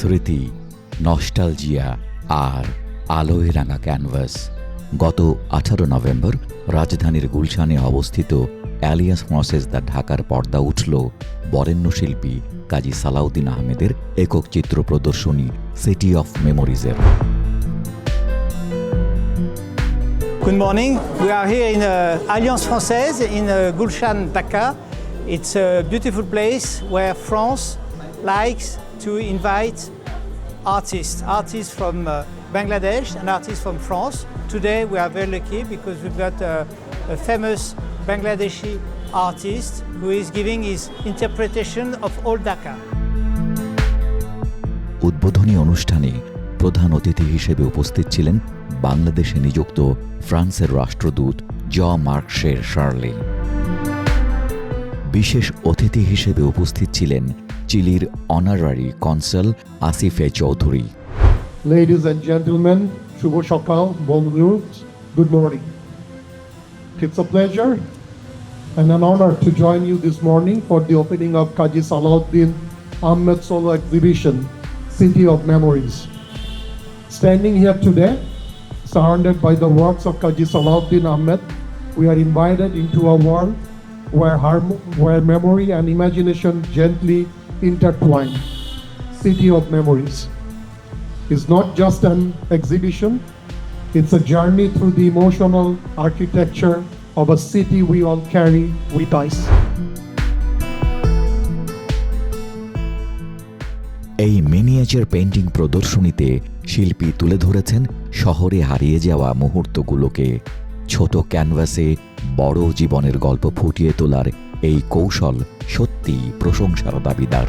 স্মৃতি নস্টালজিয়া আর আলোয় রাঙা ক্যানভাস গত আঠারো নভেম্বর রাজধানীর গুলশানে অবস্থিত অ্যালিয়াস মসেস দ্য ঢাকার পর্দা উঠল বরেণ্য শিল্পী কাজী সালাউদ্দিন আহমেদের একক চিত্র প্রদর্শনী সিটি অফ মেমোরিজের Good morning. We are here in uh, Alliance Française in uh, Gulshan, Dhaka. It's a beautiful place where France likes to invite artists, artists from uh, Bangladesh and artists from France. Today we are very lucky because we've got a, a famous Bangladeshi artist who is giving his interpretation of Old Dhaka. উদ্বোধনী অনুষ্ঠানে প্রধান অতিথি হিসেবে উপস্থিত ছিলেন বাংলাদেশে নিযুক্ত ফ্রান্সের রাষ্ট্রদূত জ মার্কশের শার্লে বিশেষ অতিথি হিসেবে উপস্থিত ছিলেন চিলির honorary consul আসিফে Chowdhury Ladies and gentlemen, Shubho Shakal, bonjour, good morning. It's a pleasure and an honor to join you this morning for the opening of Kaji Salahuddin Ahmed Solo exhibition, City of Memories. Standing here today, surrounded by the works of Kaji Salahuddin Ahmed, we are invited into a world where, harm- where memory and imagination gently intertwine. City of Memories is not just an exhibition, it's a journey through the emotional architecture of a city we all carry with us. এই miniature painting প্রদর্শনীতে শিল্পী তুলে ধরেছেন শহরে হারিয়ে যাওয়া মুহূর্তগুলোকে ছোট ক্যানভাসে বড় জীবনের গল্প ফুটিয়ে তোলার এই কৌশল সত্যি প্রশংসার দাবিদার।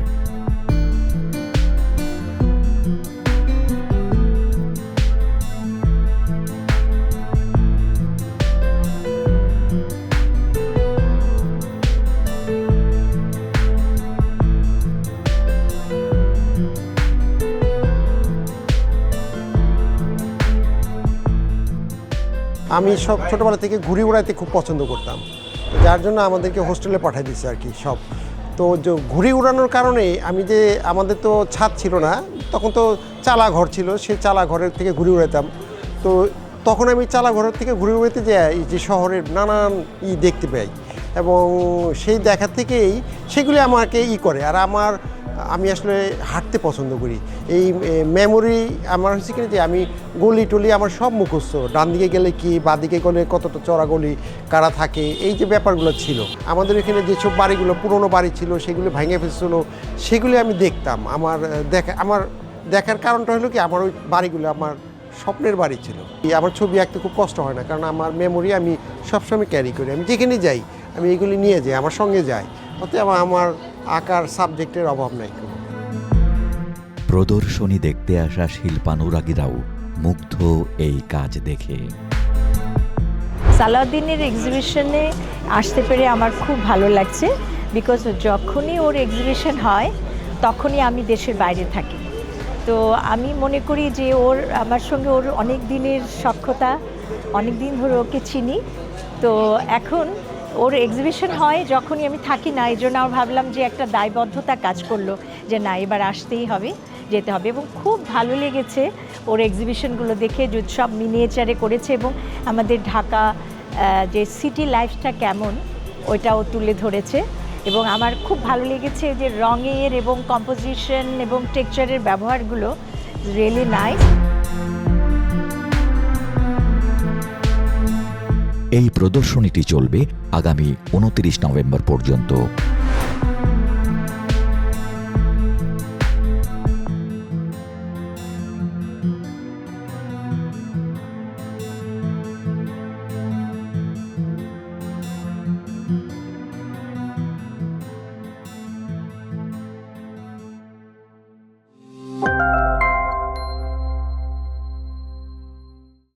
আমি সব ছোটোবেলা থেকে ঘুড়ি উড়াইতে খুব পছন্দ করতাম। যার জন্য আমাদেরকে হোস্টেলে পাঠিয়ে দিচ্ছে আর কি সব। তো ঘুড়ি উড়ানোর কারণে আমি যে আমাদের তো ছাদ ছিল না, তখন তো চালা ঘর ছিল, সেই চালা ঘরের থেকে ঘুড়ি উড়াইতাম তো তখন আমি চালা ঘরের থেকে ঘুরে উড়াইতে যাই যে শহরের নানান ই দেখতে পাই এবং সেই দেখা থেকেই সেগুলি আমাকে ই করে। আর আমার আমি আসলে হাঁটতে পছন্দ করি। এই মেমোরি আমার হচ্ছে কি যে আমি গলি টলি আমার সব মুখস্থ। ডান দিকে গেলে কি, বা দিকে গেলে কতটা চড়া গলি, কারা থাকে, এই যে ব্যাপারগুলো ছিল। আমাদের এখানে যেসব বাড়িগুলো, পুরনো বাড়ি ছিল, সেগুলো ভেঙে ফেলছিল, সেগুলি আমি দেখতাম। আমার দেখা, আমার দেখার কারণটা হলো কি, আমার ওই বাড়িগুলো আমার স্বপ্নের বাড়ি ছিল। এই আমার ছবি আঁকতে খুব কষ্ট হয় না, কারণ আমার মেমোরি আমি সবসময় ক্যারি করি। আমি যেখানে যাই, আমি এগুলি নিয়ে যাই, আমার সঙ্গে যাই। অতএব আমার আঁকার সাবজেক্টের অভাব নাই। প্রদর্শনী দেখতে আসা শিল্পানুরাগীরাও মুগ্ধ এই কাজ দেখে। সালাউদ্দিনের এক্সিবিশনে আসতে পেরে আমার খুব ভালো লাগছে বিকজ যখনই ওর এক্সিবিশন হয় তখনই আমি দেশের বাইরে থাকি। তো আমি মনে করি যে ওর আমার সঙ্গে ওর অনেক দিনের সক্ষতা অনেক দিন ধরে ওকে চিনি। তো এখন ওর এক্সিবিশন হয় যখনই আমি থাকি না, এই জন্য আমার ভাবলাম যে একটা দায়বদ্ধতা কাজ করল যে না, এবার আসতেই হবে, যেতে হবে। এবং খুব ভালো লেগেছে ওর এক্সিবিশনগুলো দেখে সব মিনিয়েচারে করেছে এবং আমাদের ঢাকা যে সিটি লাইফটা কেমন, ওইটাও তুলে ধরেছে। এবং আমার খুব ভালো লেগেছে যে রঙের এবং কম্পোজিশন এবং টেক্সচারের ব্যবহারগুলো রিয়েলি নাইস এই প্রদর্শনীটি চলবে আগামী উনত্রিশ নভেম্বর পর্যন্ত।